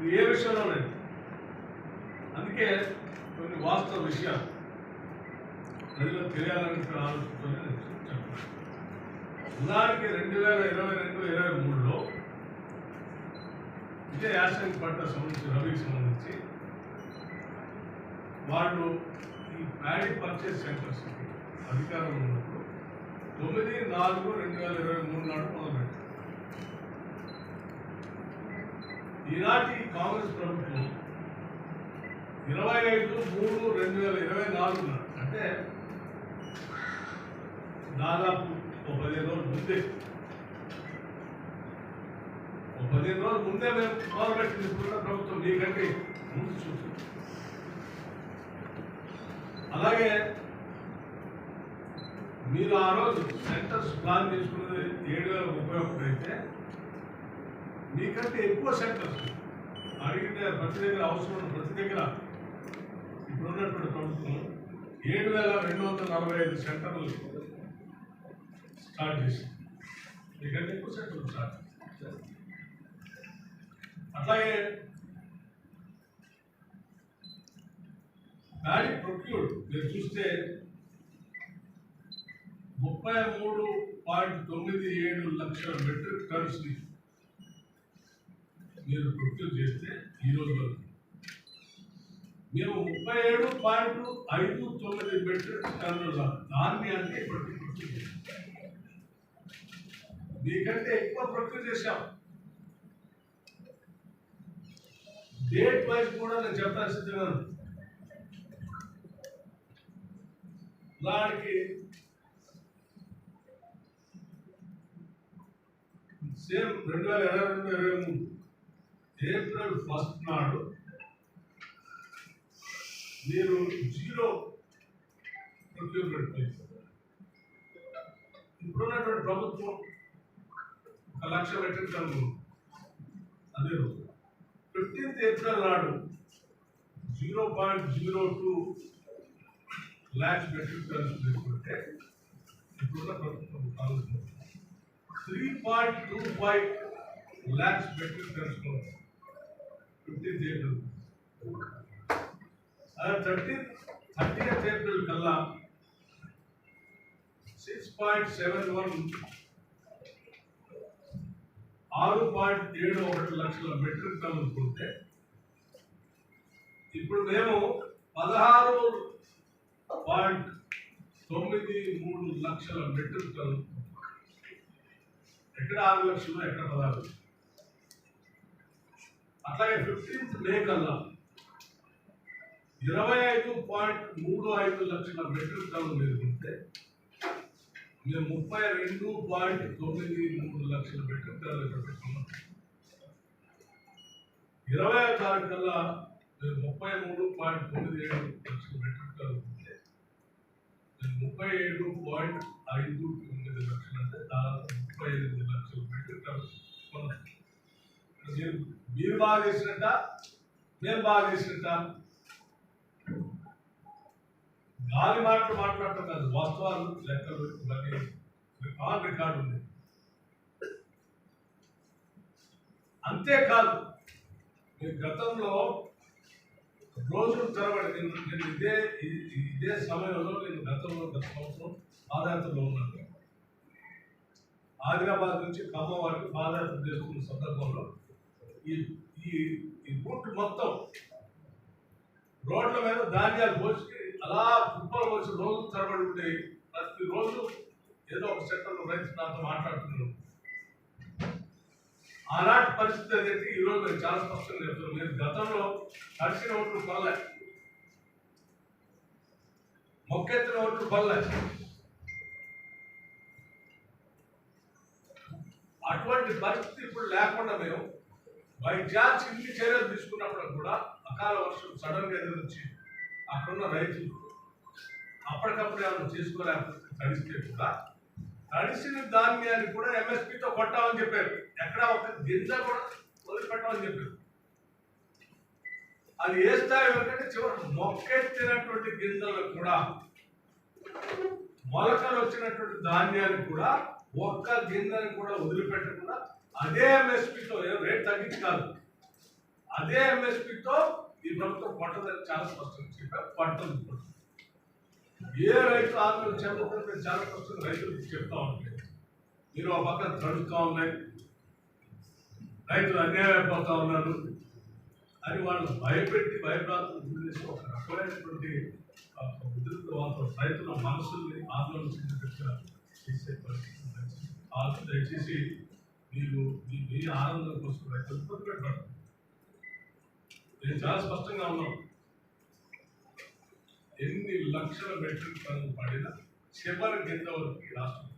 ఇది ఏ విషయంలో లేదు అందుకే కొన్ని వాస్తవ విషయాలు ప్రజలకు తెలియాలని ఆలోచనతోనే నేను చెప్తాను. ఉదాహరణకి రెండు వేల ఇరవై రెండు ఇరవై మూడులో ఇదే యాసంగి పంట సంబంధించి రవికి సంబంధించి వాళ్ళు ఈ ప్యాడీ పర్చేస్ సెంటర్స్ అధికారం ఉన్నప్పుడు తొమ్మిది నాలుగు రెండు వేల ఇరవై మూడు నాడు మొదలుపెట్టారు. ఈనాటి కాంగ్రెస్ ప్రభుత్వం ఇరవై ఐదు మూడు రెండు వేల ఇరవై నాలుగున అంటే దాదాపు ఒక పదిహేను రోజుల ముందే ఒక పదిహేను రోజుల ముందే మేము మొదలుపెట్టింది తీసుకున్న ప్రభుత్వం నీకంటే ముందు చూసి అలాగే మీరు ఆ రోజు సెంటర్స్ ప్లాన్ తీసుకున్నది ఏడు వేల ముప్పై ఒకటి అయితే మీకంటే ఎక్కువ సెంటర్స్ అడిగితే ప్రతి దగ్గర అవసరం ప్రతి దగ్గర ఇప్పుడున్నటువంటి ప్రభుత్వం ఏడు వేల రెండు వందల నలభై ఐదు సెంటర్లు స్టార్ట్ చేసింది. నీకంటే ఎక్కువ సెంటర్లు స్టార్ట్ అట్లాగే దాడి ప్రొక్యూర్డ్. మీరు చూస్తే ముప్పై మూడు పాయింట్ తొమ్మిది ఏడు లక్షల మెట్రిక్ టన్స్ మీరు ప్రొక్యూర్ చేస్తే ఈ రోజు వరకు. మేము ముప్పై ఏడు పాయింట్ ఐదు తొమ్మిది మెట్రిక్ టన్నుల ధాన్యాన్ని ఇప్పటికి ప్రొక్యూర్ చేసాం మీకంటే ఎక్కువ ప్రొక్యూర్ చేశాం. డేట్ వైజ్ కూడా నేను చెప్పాల్సి సిద్ధంగా ఉంది. సేమ్ రెండు వేల ఇరవై రెండు ఇరవై మూడు. ఏప్రిల్ ఫస్ట్ నాడు మీరు జీరో ప్రొక్యూర్మెంట్ ఇప్పుడు ఇప్పుడున్నటువంటి ప్రభుత్వం ఒక లక్ష మెట్రిక్ టన్ను అదే రోజు. ఫిఫ్టీన్త్ ఏప్రిల్ నాడు zero point zero two lakhs metric tons తీసుకుంటే ఇప్పుడున్న ప్రభుత్వం కావాల్సింది three point two five lakhs metric tons fifteenth April అదే థర్టీన్త్ థర్టీఎత్ ఏప్రిల్ కల్లా సిక్స్ పాయింట్ సెవెన్ వన్ ఆరు పాయింట్ ఏడు ఒకటి లక్షల మెట్రిక్ టన్నులు కొంటే ఇప్పుడు మేము పదహారు పాయింట్ తొమ్మిది మూడు లక్షల మెట్రిక్ టన్ను ఎక్కడ ఆరు లక్షలు ఎక్కడ పదహారు? అట్లాగే ఫిఫ్టీన్త్ మే కల్లా ఇరవై ఐదు పాయింట్ మూడు ఐదు లక్షల మెట్రిక్ టన్నులు మేలుకుంటే మేము ముప్పై రెండు పాయింట్ తొమ్మిది మూడు లక్షల మెట్రిక్ టన్నులు ఇక్కడ పెట్టుకున్నాం ఇరవై తారీఖు కల్లా మేము ముప్పై మూడు పాయింట్ తొమ్మిది ఏడు లక్షల మెట్రిక్ టన్నులు ఉంటే మేము ముప్పై ఏడు పాయింట్ ఐదు తొమ్మిది లక్షలు అంటే దాదాపు ముప్పై ఎనిమిది లక్షల మెట్రిక్ టన్నులు కొన్నాం మీరు బాగా చేసినట్ట నేను బాగా చేసినట్ట. గాలి మాటలు మాట్లాడటం కాదు వాస్తవాలు లెక్కలు ఇవన్నీ. ఆన్ రికార్డు ఉంది. అంతేకాదు నేను గతంలో రోజులు తరబడి నేను నేను ఇదే ఇదే సమయంలో నేను గతంలో గత సంవత్సరం పాదయాత్రలో ఉన్నాను. ఆదిలాబాద్ నుంచి ఖమ్మం వరకు పాదయాత్ర చేసుకున్న సందర్భంలో ఈ ఈ ఈ మొత్తం రోడ్ల మీద ధాన్యాలు పోసి అలా కుప్పలు పోసి రోజు తరబడి ఉంటాయి ప్రతి రోజు ఏదో ఒక సెక్టర్లో రైతు నాతో మాట్లాడుతున్నారు. ఆనాటి పరిస్థితి అనేది ఈ రోజు నేను చాలా స్పష్టంగా చెప్తున్నాను నేను గతంలో తడిసిన ఓట్లు పల్లె మొక్కెత్తిన ఓట్లు పల్లె అటువంటి పరిస్థితి ఇప్పుడు లేకుండా మేము బై ఛాన్స్ ఇన్ని చర్యలు తీసుకున్నప్పుడు కూడా అకాల వర్షం సడన్గా ఎదురొచ్చి అక్కడున్న రైతులు అప్పటికప్పుడు ఏమైనా చేసుకోలేకపోతే తడిస్తే కూడా తడిసిన ధాన్యాన్ని కూడా ఎంఎస్పితో కొట్టామని చెప్పారు. ఎక్కడ ఒక గింజ కూడా వదిలిపెట్టామని చెప్పారు. అది ఏ స్థాయి వరకంటే చివరి మొక్కెత్తినటువంటి గింజలకు కూడా మొలకలు వచ్చినటువంటి ధాన్యాన్ని కూడా ఒక్క గింజని కూడా వదిలిపెట్టకుండా అదే ఎంఎస్పితో రేట్ తగ్గింది కాదు. అదే ఎంఎస్పితో ఈ ప్రభుత్వం పట్టదని చాలా స్పష్టంగా చెప్పారు పట్టదు ఏ రైతు ఆత్మహత్య చెందుతుందో చాలా స్పష్టంగా రైతులకు చెప్తా ఉంటాను మీరు ఒక పక్కన తడుస్తూ ఉన్నాయి. రైతులు అన్యాయం అయిపోతా ఉన్నారు. అని వాళ్ళు భయపెట్టి భయప్రాంతం గురించి ఒక రకమైనటువంటి ఆ, రైతుల మనసుల్ని ఆందోళన చెందిన చేసే పరిస్థితి దయచేసి మీరు మీ మీ ఆనందం కోసం రైతులు ఇబ్బంది నేను చాలా స్పష్టంగా ఉన్నాను. ఎన్ని లక్షల మెట్రిక్ టన్నులు పడినా చివరి కింద వరకు ఈ రాష్ట్రం?